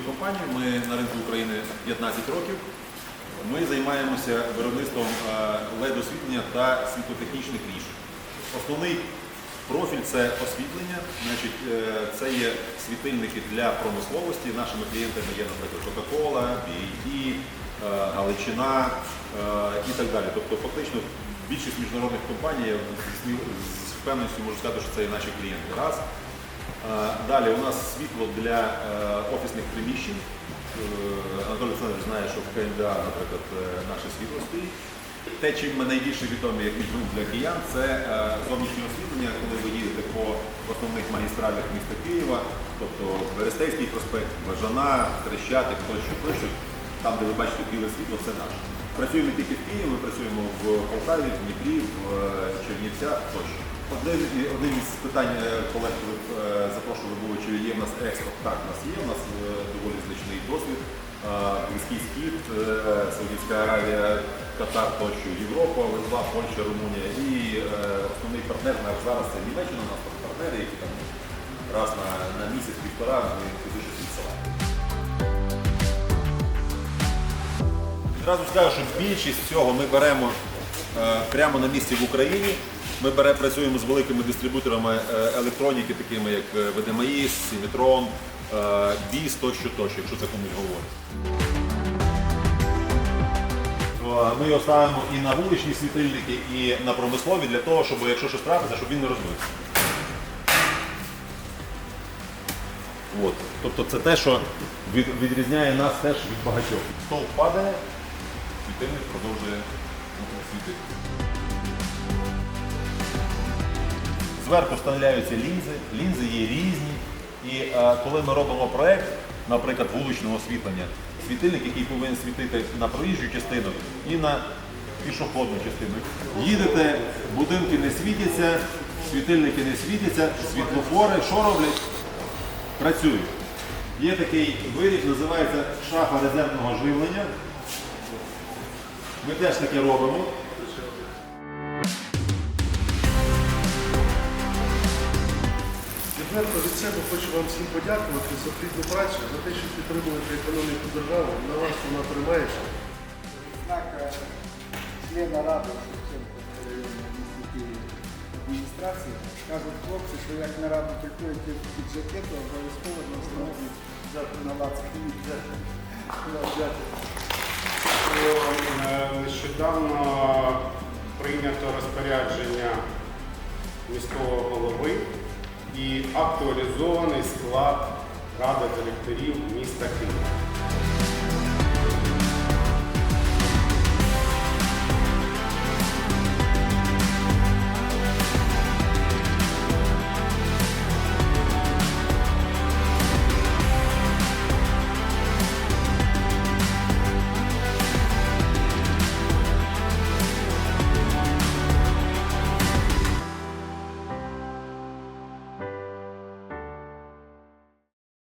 компанію. Ми на ринку України 15 років. Ми займаємося виробництвом е, LED-освітлення та світлотехнічних рішень. Основний профіль це освітлення. Значить, е, це є світильники для промисловості. Нашими клієнтами є, наприклад, Coca-Cola, BAT, е, Галичина і так далі. Тобто, фактично, більшість міжнародних компаній з впевненістю можу сказати, що це і наші клієнти. Раз. Е, Далі у нас світло для е, офісних приміщень. Е, Анатолій Олександрович знає, що в КМДА, наприклад, наше світло стоїть. Те, чим ми найбільше відомі як міжнародний для киян, це зовнішнє освітлення, коли ви їдете по основних магістралях міста Києва, тобто Берестейський проспект, Бажана, Хрещатик, тощо, тощо, там, де ви бачите біле світло, це наше. Працюємо тільки в Києві, ми працюємо в Полтаві, в Дніпрі, в Чернівцях тощо. Одним із питань е, колег, коли е, запрошували було, чи є в нас експорт. Так, у нас є, у нас е, доволі значний досвід. Близький Схід, Саудівська Аравія, Катар, тощо, Європа, Литва, Польща, Румунія. І основний партнер наш зараз це Німеччина, у нас там партнери, які там раз на, на місяць-півтора ми фізично відсилаємо. Відразу скажу, що більшість цього ми беремо прямо на місці в Україні. Ми бере, працюємо з великими дистрибуторами е, електроніки, такими як е, VDMAIS, Symmetron, е, BIS, тощо, тощо, якщо це комусь говорить. Ми його ставимо і на вуличні світильники, і на промислові для того, щоб якщо щось трапиться, щоб він не розбився. От. Тобто це те, що від- відрізняє нас теж від багатьох. Стовп падає, світильник продовжує світити. Зверху вставляються лінзи, лінзи є різні. І е, коли ми робимо проєкт, наприклад, вуличного освітлення, світильник, який повинен світити на проїжджу частину і на пішохідну частину. Їдете, будинки не світяться, світильники не світяться, світлофори, що роблять? Працюють. Є такий виріб, називається шафа резервного живлення. Ми теж таке робимо. Відверто від себе хочу вам всім подякувати за плідну працю, за те, що підтримуєте економіку держави. На вас вона тримається. знак э, члена Ради Шевченківської районної міської адміністрації. Кажуть хлопці, що як на раду в піджаке, то обов'язково не встановлюють на лацкані. Дякую. Е, Нещодавно прийнято розпорядження міського голови і актуалізований склад Ради директорів міста Києва.